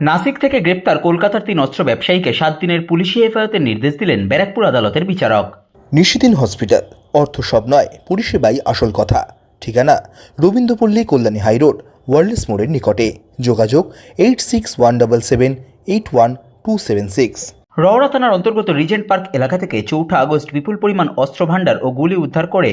নাসিক থেকে গ্রেপ্তার কলকাতার তিন অস্ত্র ব্যবসায়ীকে সাত দিনের পুলিশি হেফাজতের নির্দেশ দিলেন ব্যারাকপুর আদালতের বিচারক। নিশিদিন হসপিটাল অর্থ সব নয় পরিষেবাই আসল কথা। ঠিকানা রবীন্দ্রপল্লী কল্যাণী হাইরোড ওয়ার্ল্ডস মোড়ের নিকটে। যোগাযোগ eight six one double seven eight one two seven six. রওড়া থানার অন্তর্গত রিজেন্ট পার্ক এলাকা থেকে চৌঠা আগস্ট বিপুল পরিমাণ অস্ত্র ভাণ্ডার ও গুলি উদ্ধার করে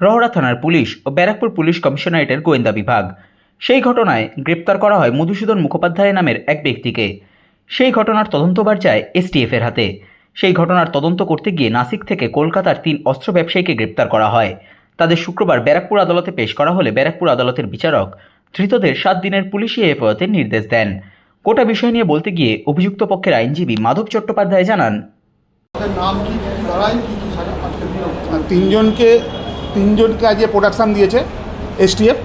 রওড়া থানার পুলিশ ও ব্যারাকপুর পুলিশ কমিশনারেটের গোয়েন্দা বিভাগ। সেই ঘটনায় গ্রেপ্তার করা হয় মধুসূদন মুখোপাধ্যায় নামের এক ব্যক্তিকে। সেই ঘটনার তদন্তবার যায় এসটিএফের হাতে। সেই ঘটনার তদন্ত করতে গিয়ে নাসিক থেকে কলকাতার তিন অস্ত্র ব্যবসায়ীকে গ্রেপ্তার করা হয়। তাদের শুক্রবার ব্যারাকপুর আদালতে পেশ করা হলে ব্যারাকপুর আদালতের বিচারক ধৃতদের সাত দিনের পুলিশি হেফাজতের নির্দেশ দেন। গোটা বিষয় নিয়ে বলতে গিয়ে অভিযুক্ত পক্ষের আইনজীবী মাধব চট্টোপাধ্যায় জানান তিনজনকে তিনজনকে আজকে প্রোডাকশান দিয়েছে এসটিএফ।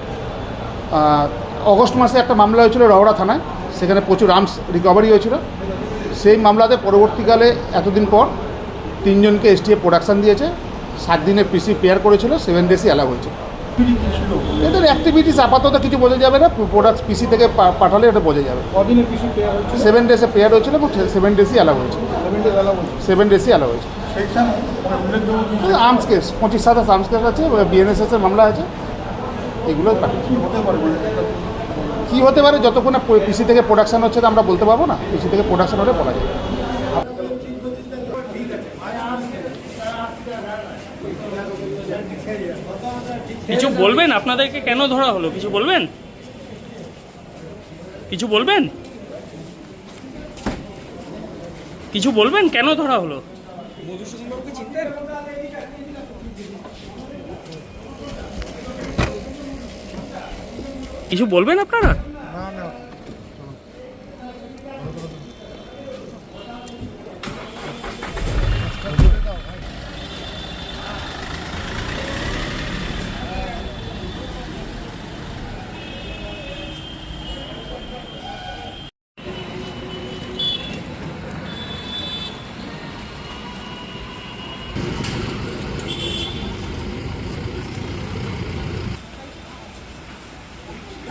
অগস্ট মাসে একটা মামলা হয়েছিল রওড়া থানায় সেখানে প্রচুর আর্মস রিকভারি হয়েছিল। সেই মামলাতে পরবর্তীকালে এতদিন পর তিনজনকে এসটিএফ প্রোডাকশান দিয়েছে সাত দিনের পিসি পেয়ার করেছিল সেভেন ডেসই অ্যালাউ হয়েছে। এদের অ্যাক্টিভিটিস আপাতত কিছু বোঝা যাবে না প্রোডাক্ট পিসি থেকে পাঠালে এটা বোঝা যাবে। পেয়ার সেভেন ডেসে পেয়ার হয়েছিল? এবং সেভেন ডেসই অ্যালাউ হয়েছে। সেভেন ডেসই অ্যালাউ হয়েছে? সেকশন মানে আর্মস কেস পঁচিশ সাতাশ আর্মস কেস আছে বিএনএসএস এর মামলা আছে। এগুলো কি হতে পারে যতক্ষণ না পিসি থেকে প্রোডাকশান হচ্ছে তো আমরা বলতে পারব না। পিসি থেকে প্রোডাকশান হলে বলা যায় কিছু বলবেন? আপনাদেরকে কেন ধরা হলো? কিছু বলবেন? কিছু বলবেন? কিছু বলবেন? কেন ধরা হলো? কিছু বলবেন আপনারা?